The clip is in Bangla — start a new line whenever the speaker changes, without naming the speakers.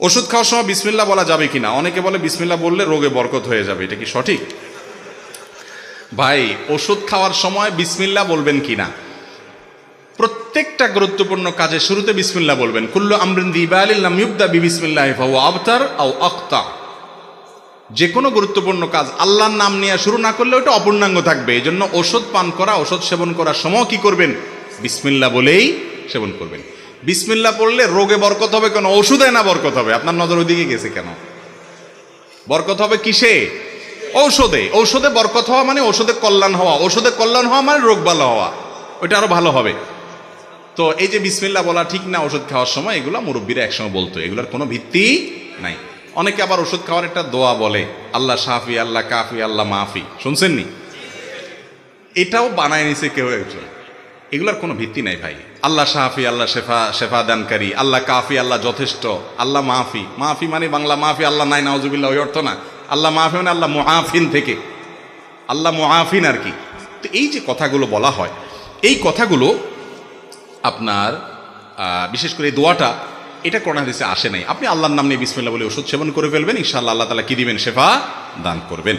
ওষুধ খাওয়ার সময় বিসমিল্লা বলা যাবে কিনা? অনেকে বলে বিসমিল্লা বললে রোগে বরকত হয়ে যাবে। এটা কি সঠিক? ভাই, ওষুধ খাওয়ার সময় বিসমিল্লা বলবেন কিনা? প্রত্যেকটা গুরুত্বপূর্ণ কাজে শুরুতে বিসমিল্লা বলবেন। কুল্লু আমরিন বি আবতার যে কোনো গুরুত্বপূর্ণ কাজ আল্লাহর নাম নিয়ে শুরু না করলে ওটা অপূর্ণাঙ্গ থাকবে। এই জন্য ওষুধ পান করা, ওষুধ সেবন করার সময় কি করবেন? বিসমিল্লা বলেই সেবন করবেন। বিসমিল্লা পড়লে রোগে বরকত হবে কেন? ওষুধে না বরকত হবে? আপনার নজর ওইদিকে গেছে কেন? বরকত হবে কিসে? ঔষধে। ঔষধে বরকত হওয়া মানে ওষুধে কল্যাণ হওয়া। ওষুধে কল্যাণ হওয়া মানে রোগ ভালো হওয়া। ওইটা আরও ভালো হবে। তো এই যে বিসমিল্লা বলা ঠিক না ওষুধ খাওয়ার সময়, এগুলো মুরব্বীরা একসঙ্গে বলতো। এগুলোর কোনো ভিত্তি নাই। অনেকে আবার ওষুধ খাওয়ার একটা দোয়া বলে, আল্লাহ সাফি আল্লাহ কাফি, আল্লাহ মাফি। শুনছেননি? এটাও বানায় নিছে কেউ একজন। এগুলোর কোনো ভিত্তি নাই ভাই। আল্লাহ শাহাফি আল্লাহ শেফা শেফা দানকারী আল্লাহ কাফি, আল্লাহ যথেষ্ট, আল্লাহ মাহফি মাহফি মানে বাংলা মাহফি আল্লাহ নাই, নাউজুবিল্লাহ, ওই অর্থ না। আল্লাহ মাহফি মানে আল্লাহ মুআফিন থেকে। আল্লাহ মুআফিন আর কি। তো এই যে কথাগুলো বলা হয়, এই কথাগুলো আপনার বিশেষ করে এই দোয়াটা, এটা কোরআন হাদিসে আসে নাই। আপনি আল্লাহর নাম নিয়ে বিসমিল্লাহ বলে ওষুধ সেবন করে ফেলবেন, ইনশাআল্লাহ আল্লাহ তালা কি দিবেন? শেফা দান করবেন।